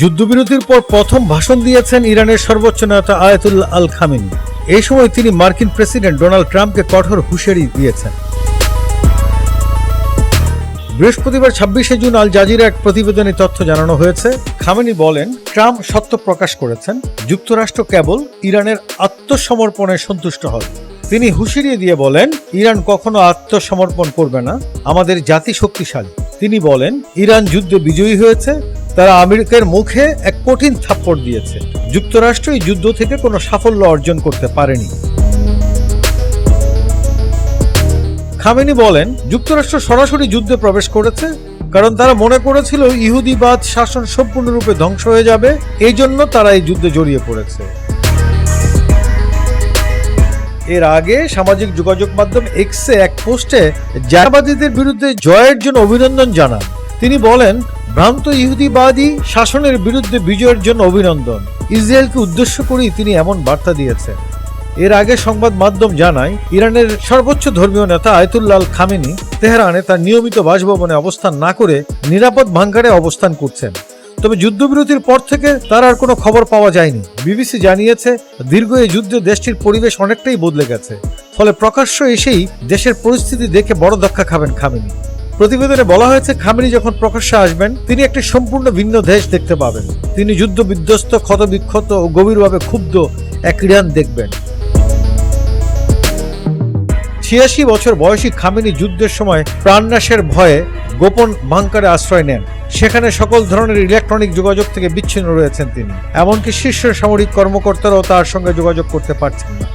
যুদ্ধবিরতির পর প্রথম ভাষণ দিয়েছেন ইরানের সর্বোচ্চ নেতা আয়াতুল্লাহ আল খামেনি। এই সময় তিনি মার্কিন প্রেসিডেন্ট ডোনাল্ড ট্রাম্পকে কঠোর হুঁশিয়ারি দিয়েছেন। বৃহস্পতিবার ছাব্বিশে জুন আল জাজিরা এক প্রতিবেদনে তথ্য জানানো হয়েছে, খামেনি বলেন, ট্রাম্প সত্য প্রকাশ করেছেন, যুক্তরাষ্ট্র কেবল ইরানের আত্মসমর্পণে সন্তুষ্ট হবে তিনি হুঁশিয়ারি দিয়ে বলেন, ইরান কখনো আত্মসমর্পণ করবে না, আমাদের জাতি শক্তিশালী তিনি বলেন, ইরান যুদ্ধে বিজয়ী হয়েছে তারা আমেরিকার মুখে এক কঠিন থাপ্পড় দিয়েছে। যুক্তরাষ্ট্র এই যুদ্ধ থেকে কোনো সাফল্য অর্জন করতে পারেনি। খামেনি বলেন, যুক্তরাষ্ট্র সরাসরি যুদ্ধে প্রবেশ করেছে কারণ তারা মনে করেছিল ইহুদিবাদ শাসন সম্পূর্ণরূপে ধ্বংস হয়ে যাবে, এই জন্য তারা এই যুদ্ধে জড়িয়ে পড়েছে। এর আগে সামাজিক যোগাযোগ মাধ্যম এক্সে এক পোস্টে জায়বাদীদের বিরুদ্ধে জয়ের জন্য অভিনন্দন জানান। তিনি বলেন, ভ্রান্ত ইহুদিবাদী শাসনের বিরুদ্ধে বিজয়ের জন্য অভিনন্দন। ইসরায়েলকে উদ্দেশ্য করেই তিনি এমন বার্তা দিয়েছেন। এর আগে সংবাদ মাধ্যম জানায়, ইরানের সর্বোচ্চ ধর্মীয় নেতা আয়তুল্লাহ আল খামেনি তেহরানে তার নিয়মিত বাসভবনে অবস্থান না করে নিরাপদ ভাঙ্গারে অবস্থান করছেন। তবে যুদ্ধবিরতির পর থেকে তার আর কোনো খবর পাওয়া যায়নি। বিবিসি জানিয়েছে, দীর্ঘ এই যুদ্ধে দেশটির পরিবেশ অনেকটাই বদলে গেছে। ফলে প্রকাশ্য এসেই দেশের পরিস্থিতি দেখে বড় ধাক্কা খাবেন খামেনি। প্রতিবেদনে বলা হয়েছে, খামেনি যখন প্রকাশ্যে আসবেন, তিনি একটি সম্পূর্ণ ভিন্ন দেশ দেখতে পাবেন। তিনি যুদ্ধ বিধ্বস্ত ক্ষতবিক্ষত ও গভীরভাবে ক্ষুব্ধ এক ইরান দেখবেন। ছিয়াশি বছর বয়সী খামেনি যুদ্ধের সময় প্রাণনাশের ভয়ে গোপন বাংকারে আশ্রয় নেন। সেখানে সকল ধরনের ইলেকট্রনিক যোগাযোগ থেকে বিচ্ছিন্ন রয়েছেন তিনি। এমনকি শীর্ষ সামরিক কর্মকর্তারাও তার সঙ্গে যোগাযোগ করতে পারছেন না।